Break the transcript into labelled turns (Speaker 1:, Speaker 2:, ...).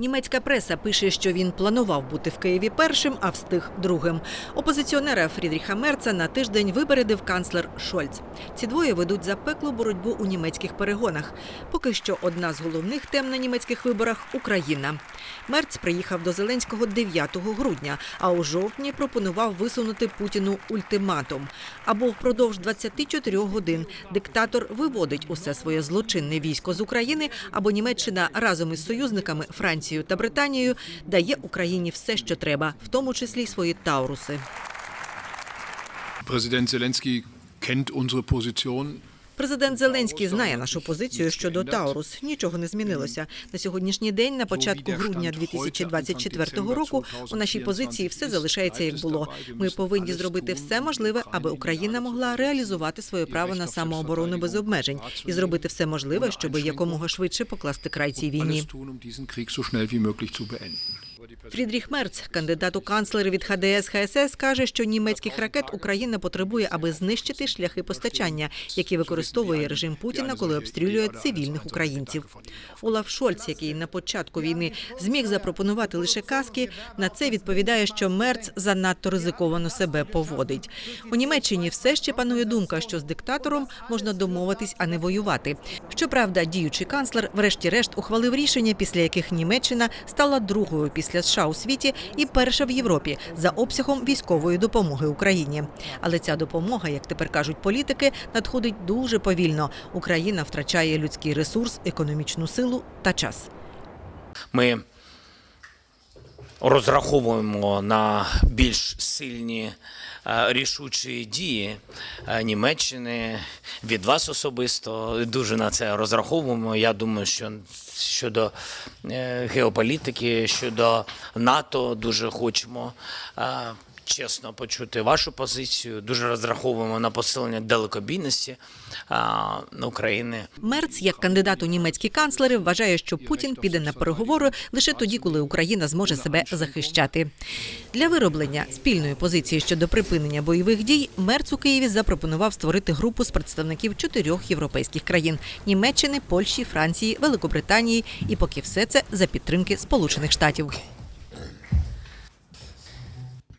Speaker 1: Німецька преса пише, що він планував бути в Києві першим, а встиг другим. Опозиціонера Фрідріха Мерца на тиждень випередив канцлер Шольц. Ці двоє ведуть запеклу боротьбу у німецьких перегонах. Поки що одна з головних тем на німецьких виборах Україна. Мерц приїхав до Зеленського 9 грудня, а у жовтні пропонував висунути Путіну ультиматум. Або впродовж 24 годин диктатор виводить усе своє злочинне військо з України, або Німеччина разом із союзниками Францією та Британією дає Україні все, що треба, в тому числі й свої тауруси.
Speaker 2: Президент Зеленський kennt unsere Position.
Speaker 1: Президент Зеленський знає нашу позицію щодо Таурус. Нічого не змінилося на сьогоднішній день. На початку грудня 2024 року у нашій позиції все залишається як було. Ми повинні зробити все можливе, аби Україна могла реалізувати своє право на самооборону без обмежень і зробити все можливе, щоб якомога швидше покласти край цій війні. Фрідріх Мерц, кандидат у канцлери від ХДС ХСС, каже, що німецьких ракет Україна потребує, аби знищити шляхи постачання, які використовує режим Путіна, коли обстрілює цивільних українців. Олаф Шольц, який на початку війни зміг запропонувати лише каски, на це відповідає, що Мерц занадто ризиковано себе поводить. У Німеччині все ще панує думка, що з диктатором можна домовитись, а не воювати. Щоправда, діючий канцлер, врешті-решт, ухвалив рішення, після яких Німеччина стала другою після США у світі і перша в Європі за обсягом військової допомоги Україні. Але ця допомога, як тепер кажуть політики, надходить дуже повільно. Україна втрачає людський ресурс, економічну силу та час.
Speaker 3: Ми розраховуємо на більш сильні е, рішучі дії е, Німеччини від вас особисто. Дуже на це розраховуємо. Я думаю, що щодо е, геополітики, щодо НАТО, дуже хочемо. Чесно почути вашу позицію. Дуже розраховуємо на посилення далекобійності України.
Speaker 1: Мерц, як кандидат у німецькі канцлери, вважає, що Путін піде на переговори лише тоді, коли Україна зможе себе захищати. Для вироблення спільної позиції щодо припинення бойових дій Мерц у Києві запропонував створити групу з представників чотирьох європейських країн: Німеччини, Польщі, Франції, Великобританії, і поки все це за підтримки Сполучених Штатів.